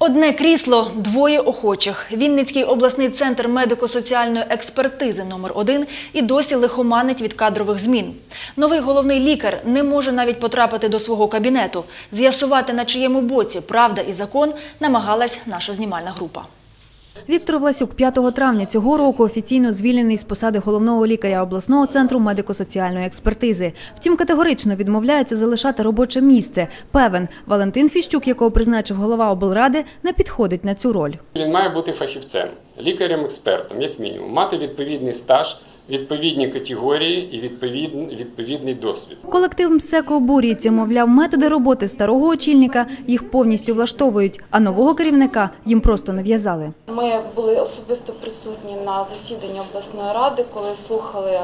Одне крісло, двоє охочих. Вінницький обласний центр медико-соціальної експертизи номер 1 і досі лихоманить від кадрових змін. Новий головний лікар не може навіть потрапити до свого кабінету. З'ясувати, на чиєму боці правда і закон, намагалась наша знімальна група. Віктор Власюк 5 травня цього року офіційно звільнений з посади головного лікаря обласного центру медико-соціальної експертизи. Втім, категорично відмовляється залишати робоче місце. Певен, Валентин Фіщук, якого призначив голова облради, не підходить на цю роль. Він має бути фахівцем, лікарем-експертом, як мінімум, мати відповідний стаж, відповідні категорії і відповідний, відповідний досвід. Колектив МСЕКО обурюється, мовляв, методи роботи старого очільника їх повністю влаштовують, а нового керівника їм просто нав'язали. Ми були особисто присутні на засіданні обласної ради, коли слухали е,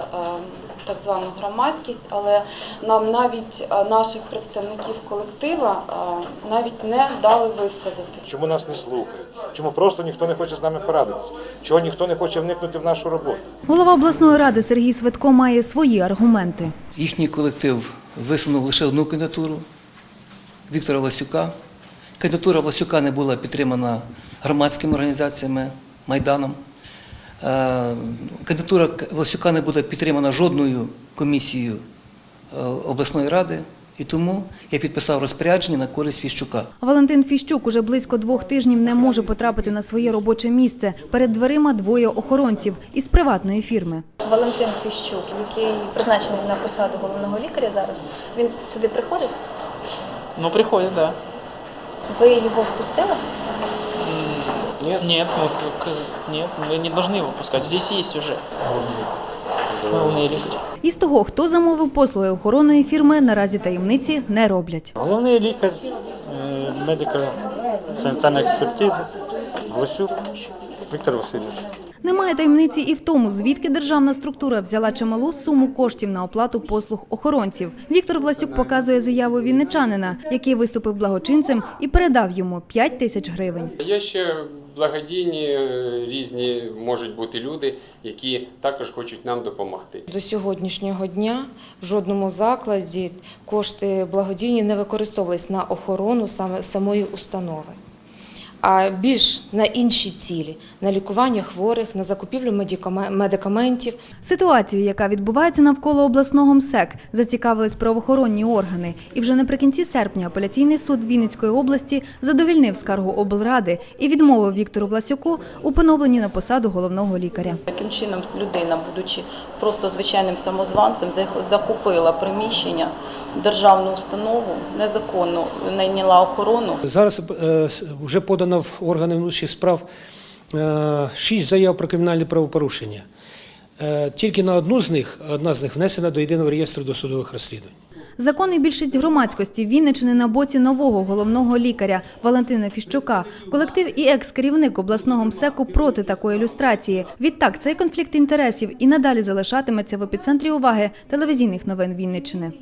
так звану громадськість, але нам навіть е, наших представників колектива е, навіть не дали висказатись. Чому нас не слухають? Чому просто ніхто не хоче з нами порадитися? Чого ніхто не хоче вникнути в нашу роботу? Голова обласної ради Сергій Светко має свої аргументи. Їхній колектив висунув лише одну кандидатуру Віктора Ласюка. Кандидатура Власюка не була підтримана громадськими організаціями, Майданом. Е, Кандидатура Власюка не буде підтримана жодною комісією е, обласної ради, і тому я підписав розпорядження на користь Фіщука. Валентин Фіщук уже близько двох тижнів не може потрапити на своє робоче місце. Перед дверима двоє охоронців із приватної фірми. Валентин Фіщук, який призначений на посаду головного лікаря зараз, він сюди приходить. Ну, приходит, да. Ви його впустили? Нет, нет, мы, к- к- нет, мы не должны его пускать. Здесь есть уже главный лекарь. Із того, хто замовив послуги охоронної фірми, наразі таємниці не роблять. Головний лікар е, медико-санітарної експертизи Власюк Віктор Васильович. Немає таємниці і в тому, звідки державна структура взяла чималу суму коштів на оплату послуг охоронців. Віктор Власюк показує заяву вінничанина, який виступив благочинцем і передав йому 5 тисяч гривень. Є ще благодійні е, різні можуть бути люди, які також хочуть нам допомогти. До сьогоднішнього дня в жодному закладі кошти благодійні не використовувались на охорону саме самої установи, а більш на інші цілі на лікування хворих, на закупівлю медикаме- медикаментів. Ситуацію, яка відбувається навколо обласного МСЕК, зацікавились правоохоронні органи. І вже наприкінці серпня апеляційний суд Вінницької області задовільнив скаргу облради і відмовив Віктору Власюку у поновленні на посаду головного лікаря. Таким чином, людина, будучи просто звичайним самозванцем, зах- захопила приміщення, державну установу, незаконно найняла охорону. Зараз е, вже подано в органи внутрішніх справ е, шість заяв про кримінальні правопорушення. Е, Тільки на одну з них, одна з них внесена до єдиного реєстру досудових розслідувань. Закон і більшість громадськості Вінничини на боці нового головного лікаря Валентина Фіщука. Колектив і екс-керівник обласного МСЕКу проти такої ілюстрації. Відтак, цей конфлікт інтересів і надалі залишатиметься в епіцентрі уваги телевізійних новин Вінничини.